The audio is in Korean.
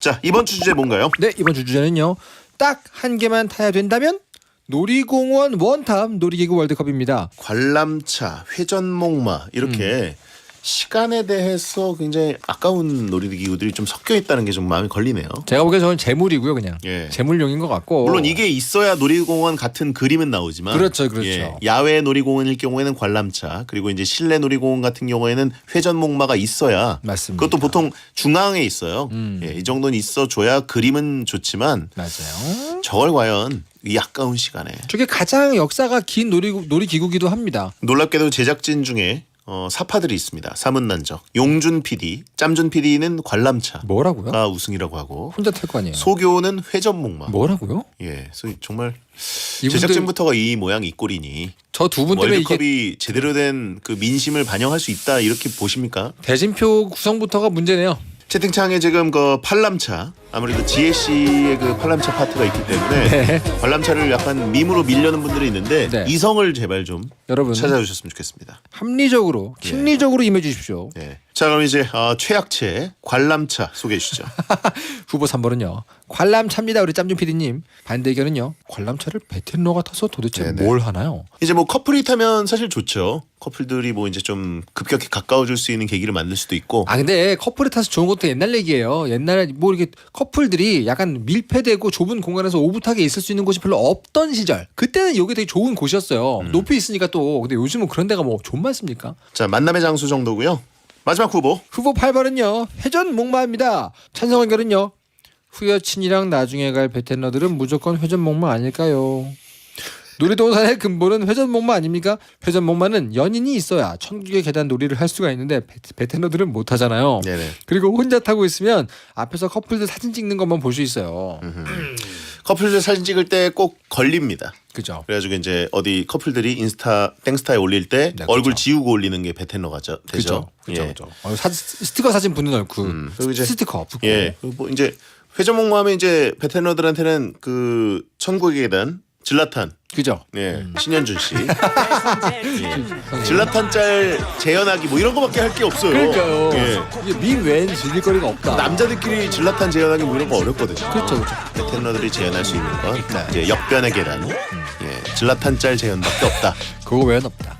자 이번 주 주제 뭔가요? 네 이번 주 주제는요. 딱 한 개만 타야 된다면 놀이공원 원탑 놀이기구 월드컵입니다. 관람차, 회전목마 이렇게 음. 시간에 대해서 굉장히 아까운 놀이기구들이 좀 섞여 있다는 게 좀 마음이 걸리네요. 제가 보기엔 저는 재물이고요, 그냥 예. 재물용인 것 같고. 물론 이게 있어야 놀이공원 같은 그림은 나오지만 그렇죠, 그렇죠. 예, 야외 놀이공원일 경우에는 관람차 그리고 이제 실내 놀이공원 같은 경우에는 회전목마가 있어야 맞습니다. 그것도 보통 중앙에 있어요. 음. 예, 이 정도는 있어줘야 그림은 좋지만 맞아요. 저걸 과연 이 아까운 시간에 저게 가장 역사가 긴 놀이 놀이기구기도 합니다. 놀랍게도 제작진 중에 어, 사파들이 있습니다. 사문난적 용준 PD, 짬준 PD는 관람차가 뭐라고요? 우승이라고 하고 혼자 탈 거 아니에요. 소교는 회전목마. 뭐라고요? 예, 정말 이분들 제작진부터가 이 모양 이 꼴이니 저 두 분 때문에 이게 월드컵이 제대로 된 그 민심을 반영할 수 있다 이렇게 보십니까? 대진표 구성부터가 문제네요. 채팅창에 지금 그 팔람차 아무래도 지혜 씨의 그 팔람차 파트가 있기 때문에 네. 관람차를 약간 밈으로 밀려는 분들이 있는데 네. 이성을 제발 좀 여러분 찾아주셨으면 좋겠습니다. 합리적으로 예. 심리적으로 임해 주십시오. 예. 자 그럼 이제 어, 최악체 관람차 소개해 주시죠. 후보 3번은요. 관람차입니다. 우리 짬준 PD님. 반대 의견은요. 관람차를 베텐러가 타서 도대체 네네. 뭘 하나요? 이제 뭐 커플이 타면 사실 좋죠. 커플들이 뭐 이제 좀 급격히 가까워질 수 있는 계기를 만들 수도 있고. 아 근데 커플이 타서 좋은 것도 옛날 얘기예요. 옛날에 뭐 이렇게 커플들이 약간 밀폐되고 좁은 공간에서 오붓하게 있을 수 있는 곳이 별로 없던 시절. 그때는 여기 되게 좋은 곳이었어요. 음. 높이 있으니까 또. 근데 요즘은 그런 데가 뭐 좀 많습니까? 자 만남의 장소 정도고요. 마지막 후보 후보 8번은요. 회전 목마입니다. 찬성 의견은요. 후여친이랑 나중에 갈 베테너들은 무조건 회전 목마 아닐까요? 놀이동산의 근본은 회전 목마 아닙니까? 회전 목마는 연인이 있어야 천국의 계단 놀이를 할 수가 있는데 베- 베테너들은 못 하잖아요. 네네. 그리고 혼자 타고 있으면 앞에서 커플들 사진 찍는 것만 볼 수 있어요. 커플들 사진 찍을 때 꼭 걸립니다. 그죠? 그래가지고 이제 어디 커플들이 인스타 땡스타에 올릴 때 네, 얼굴 그죠. 지우고 올리는 게 베텐러 가 죠 그죠? 되죠. 그죠? 예. 그죠? 어, 사, 스티커 사진 붙는 얼굴. 음, 그리고 이제- 스티커 붙고. 예. 그리고 뭐 이제 회전목마 하면 이제 베텐러들한테는 그 천국의 계단 질라탄 그죠? 예 신현준 씨 예. 질라탄 짤 재현하기 뭐 이런 거밖에 할 게 없어요. 그러니까요. 예. 이게 미 외엔 즐길 거리가 없다. 남자들끼리 질라탄 재현하기 뭐 이런 거 어렵거든요. 그렇죠, 그렇죠. 베텐러들이 재현할 수 있는 건 이제 역변의 계단, 예 질라탄 짤 재현밖에 없다. 그거 외엔 없다.